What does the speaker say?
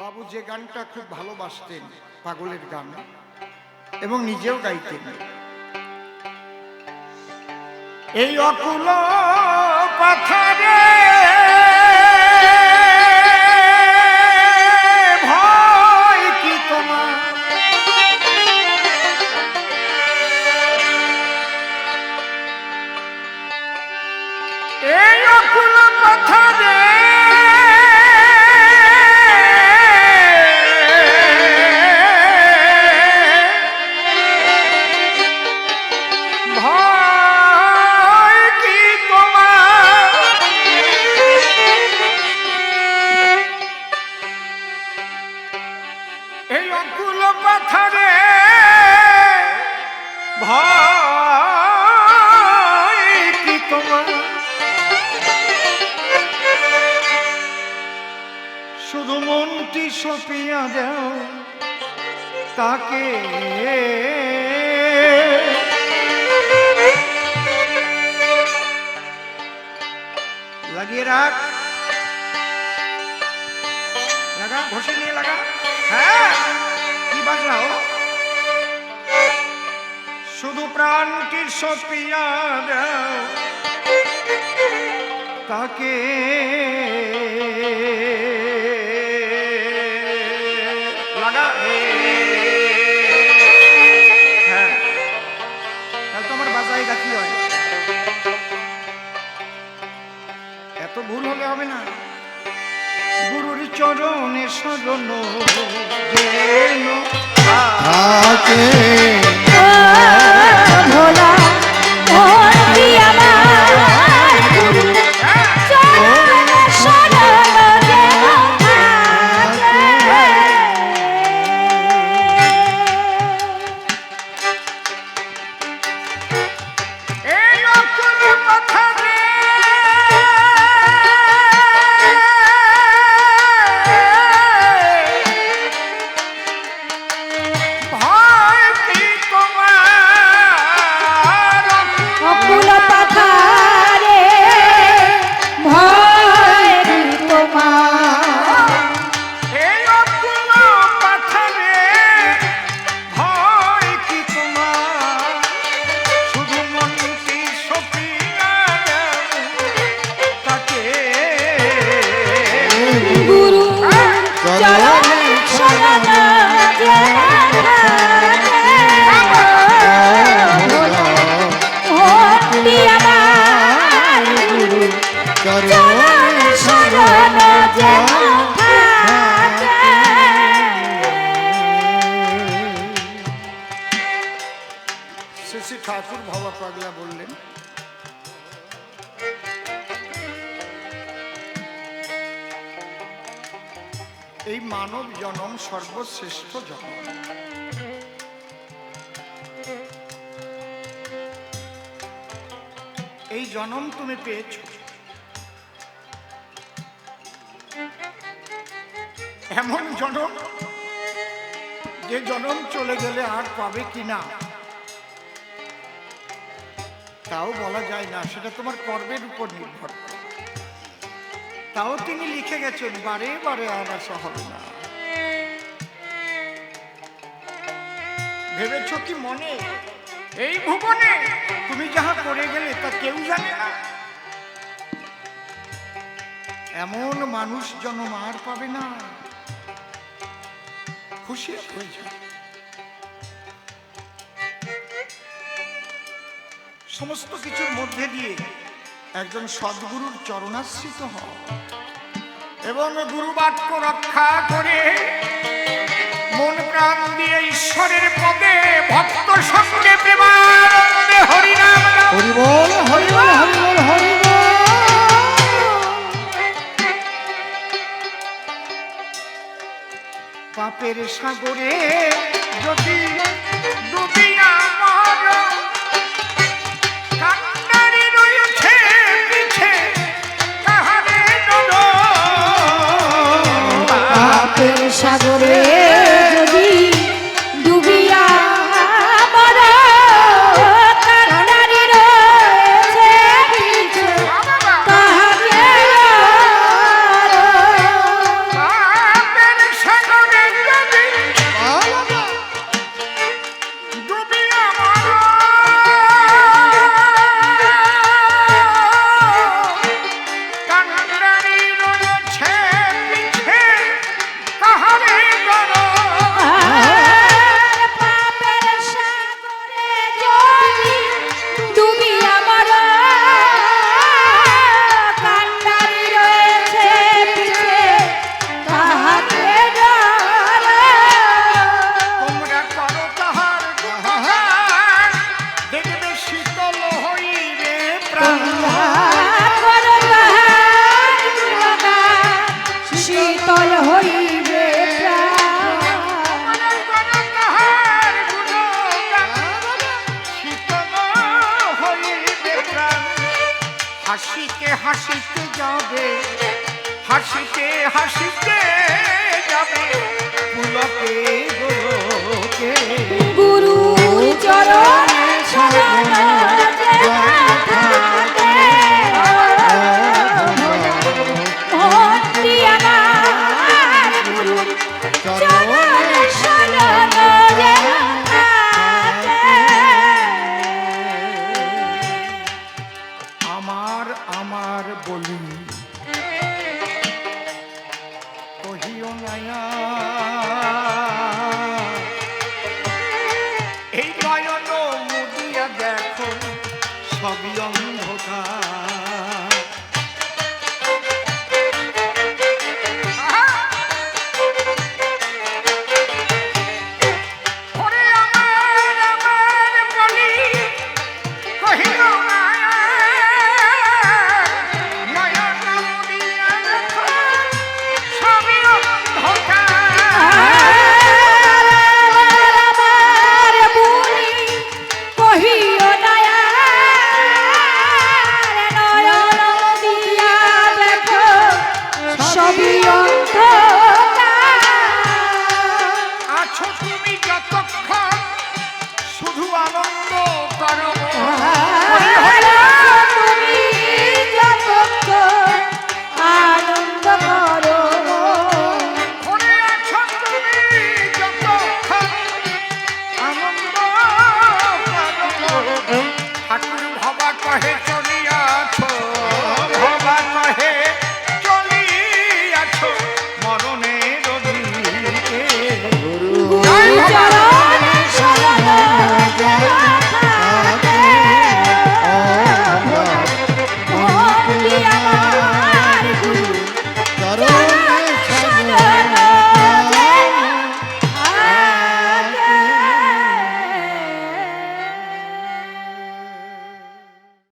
বাবু যে গানটা খুব ভালোবাসতেন পাগলের গান এবং নিজেও গাইতেন। এই অকুল পাথারে অকুল পাথারে ভয় কি তোমার? শুধু মনটি সপিয়া দাও, তাকে লাগিয়ে রাখ। লাগা, ঘষে নিয়ে লাগা। শুধু প্রাণটি সপিয়া দাও? তাকে হ্যাঁ। হয়। এত ভুল হলে হবে না। গুরুর চরণে থাকে। শ্রী ঠাকুর ভাবা পাগলা বললেন। এই মানব জনম সর্বশ্রেষ্ঠ জনম। এই জনম তুমি পেয়েছ। এমন জনম যে জনম চলে গেলে আর পাবে কিনা তাও বলা যায় না, সেটা তোমার কর্মের উপর নির্ভর তাও তিনি লিখে গেছেন, বারে বারে আর আসা হবে না। ভেবেছ কি মনে? এই ভুবনে তুমি যাহা করে গেলে তা কেউ জানে না। এমন মানুষ জন্ম আর পাবে না। খুশি হয়ে যায় সমস্ত কিছুর মধ্যে দিয়ে একজন সদ্গুরুর চরণাশ্রিত হও। এবং গুরু বাক্য রক্ষা করে মন প্রাণ দিয়ে ঈশ্বরের পদে ভক্ত সঙ্গে প্রেমানন্দে হরিনাম হরিবল হরিবল হরিবল পাপের সাগরে যদি হাসিতে হাসিতে যাবে হাসিতে হাসিতে যাবে পুলকে গোলকে। গুরু চরণ সবই অন্ধকার।